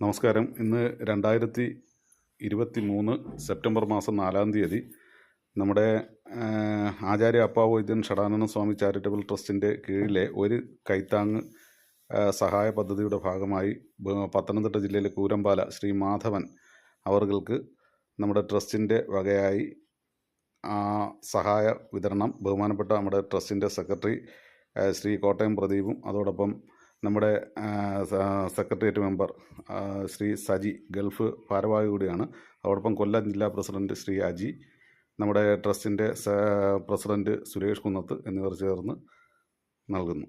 നമസ്കാരം. ഇന്ന് രണ്ടായിരത്തി ഇരുപത്തി മൂന്ന് സെപ്റ്റംബർ മാസം നാലാം തീയതി നമ്മുടെ ആചാര്യ അപ്പാ വൈദ്യൻ ഷടാനന്ദ സ്വാമി ചാരിറ്റബിൾ ട്രസ്റ്റിന്റെ കീഴിലെ ഒരു കൈത്താങ് സഹായ പദ്ധതിയുടെ ഭാഗമായി പത്തനംതിട്ട ജില്ലയിലെ കൂരമ്പാല ശ്രീ മാധവൻ അവർക്ക് നമ്മുടെ ട്രസ്റ്റിന്റെ വകയായി സഹായ വിതരണം ബഹുമാനപ്പെട്ട നമ്മുടെ ട്രസ്റ്റിന്റെ സെക്രട്ടറി ശ്രീ കോട്ടയം പ്രദീപും അതോടൊപ്പം നമ്മുടെ secretariat member Shri Saji Gulf ഭാരവാഹി കൂടിയാണ്. അതോടൊപ്പം കൊല്ലം ജില്ലാ പ്രസിഡന്റ് ശ്രീ അജി നമ്മുടെ ട്രസ്റ്റിന്റെ പ്രസിഡന്റ് സുരേഷ് കുന്നത്ത് എന്നിവർ ചേർന്ന് നൽകുന്നു.